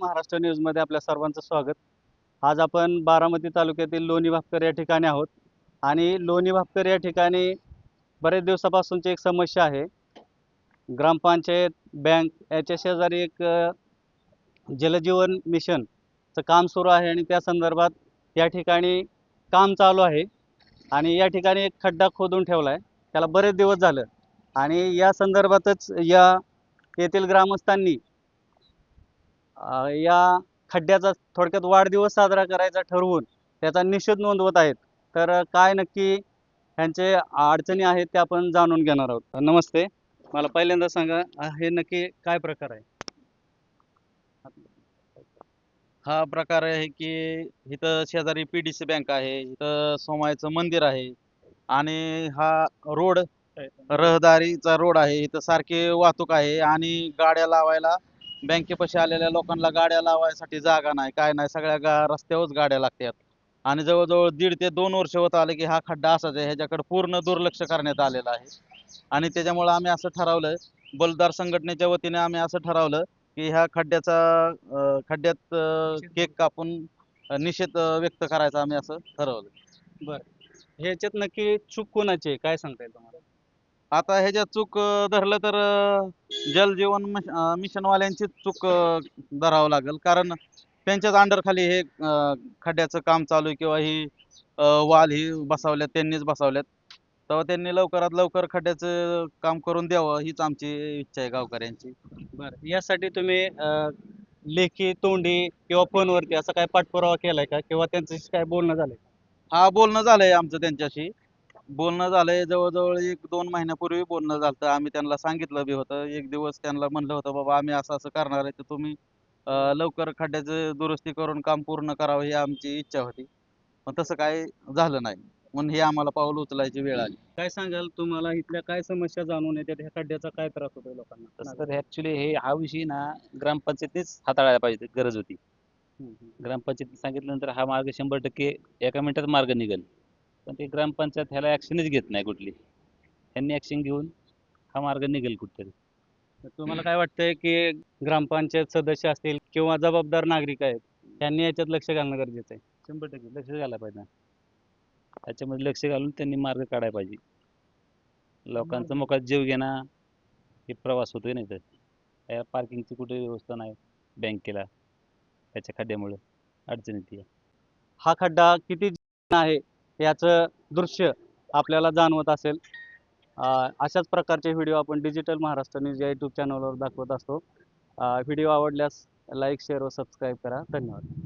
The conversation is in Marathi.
महाराष्ट्र न्यूजमध्ये आपल्या सर्वांचं स्वागत. आज आपण बारामती तालुक्यातील लोणी भापकर या ठिकाणी आहोत. आणि लोणी भापकर या ठिकाणी बरेच दिवसापासूनची एक समस्या आहे. ग्रामपंचायत बँक याच्या शेजारी एक जलजीवन मिशनचं काम सुरू आहे आणि त्या संदर्भात या ठिकाणी काम चालू आहे. आणि या ठिकाणी एक खड्डा खोदून ठेवला आहे त्याला बरेच दिवस झालं. आणि या संदर्भातच या येथील ग्रामस्थांनी या खड्ड्याचा थोडक्यात वाढदिवस साजरा करायचा ठरवून त्याचा निषेध नोंदवत आहेत. तर काय नक्की ह्यांचे अडचणी आहेत ते आपण जाणून घेणार आहोत. नमस्ते. मला पहिल्यांदा सांगा हे नक्की काय प्रकार आहे? हा प्रकार आहे की इथं शेजारी पी डी सी बँक आहे इथं सोमाईचं मंदिर आहे आणि हा रोड रहदारीचा रोड आहे. इथं सारखी वाहतूक आहे आणि गाड्या लावायला बँकेपाशी आलेल्या लोकांना गाड्या लावायसाठी जागा नाही काय नाही सगळ्या गा रस्त्यावरच गाड्या लागतात. आणि जवळजवळ दीड ते दोन वर्ष होत आले की हा खड्डा असाच आहे ह्याच्याकडे पूर्ण दुर्लक्ष करण्यात आलेलं आहे. आणि त्याच्यामुळं आम्ही असं ठरवलं बलदार संघटनेच्या वतीने आम्ही असं ठरवलं की ह्या खड्ड्याचा खड्ड्यात केक कापून निषेध व्यक्त करायचा आम्ही असं ठरवलं ह्याच्यात नक्की चूक कोणाची आहे? काय सांगता येईल तुम्हाला? आता ह्याच्यात चूक अं, धरलं तर अं, जलजीवन मिश- अं, मिशनवाल्यांचीच चूक अं, धरावं लागेल. कारण त्यांच्याच अंडर खाली हे अं, खड्ड्याचं काम चालू आहे किंवा ही अं, वाल ही बसवल्यात त्यांनीच बसवल्यात. तेव्हा त्यांनी लवकरात लवकर खड्ड्याचं काम करून द्यावं हीच आमची इच्छा आहे गावकऱ्यांची. बरं. यासाठी तुम्ही अ, लेखी तोंडी किंवा फोनवरती असं काय पाठपुरावा केलाय का? किंवा त्यांच्याशी काय बोलणं झालंय? हा बोलणं झालंय आमचं त्यांच्याशी. बोलणं झालंय जवळजवळ एक दोन महिन्यापूर्वी बोलणं झालं आम्ही त्यांना सांगितलं बी होतं. एक दिवस त्यांना म्हणलं होतं बाबा आम्ही असं असं करणार आहे तर तुम्ही अं, लवकर खड्ड्याचं दुरुस्ती करून काम पूर्ण करावं ही आमची इच्छा होती. पण तसं काय झालं नाही. म्हणून ही आम्हाला पाऊल उचलायची वेळ आली. काय सांगाल तुम्हाला? इथल्या काय समस्या जाणून येतात? ह्या खड्ड्याचा काय त्रास होतोय लोकांना? तर ऍक्च्युली हे हा विषय ना ग्रामपंचायतीच हाताळायला पाहिजे गरज होती. हम्म, हम्म. ग्रामपंचायतीने सांगितल्यानंतर हा मार्ग शंभर टक्के एका मिनिटात मार्ग निघेल. पण ते ग्रामपंचायत ह्याला ऍक्शनच घेत नाही कुठली. त्यांनी ऍक्शन घेऊन हा मार्ग निघेल कुठतरी. तर तुम्हाला काय वाटतंय की ग्रामपंचायत सदस्य असतील किंवा जबाबदार नागरिक आहेत त्यांनी याच्यात लक्ष घालणं गरजेचं आहे? शंभर टक्के लक्ष घालायला पाहिजे. त्याच्यामध्ये लक्ष घालून त्यांनी मार्ग काढायला पाहिजे. लोकांचा मोकात जीव घेणं हे प्रवास होतोय नाही तर. पार्किंगची कुठे व्यवस्था नाही बँकेला. त्याच्या खड्ड्यामुळं अडचण येते. हा खड्डा किती आहे? याचं दृश्य आपल्याला जाणवत असेल. अशाच प्रकारचे व्हिडिओ आपण डिजिटल महाराष्ट्र न्यूज या यूट्यूब चॅनलवर दाखवत असतो. व्हिडिओ आवडल्यास लाईक शेअर व सबस्क्राईब करा. धन्यवाद.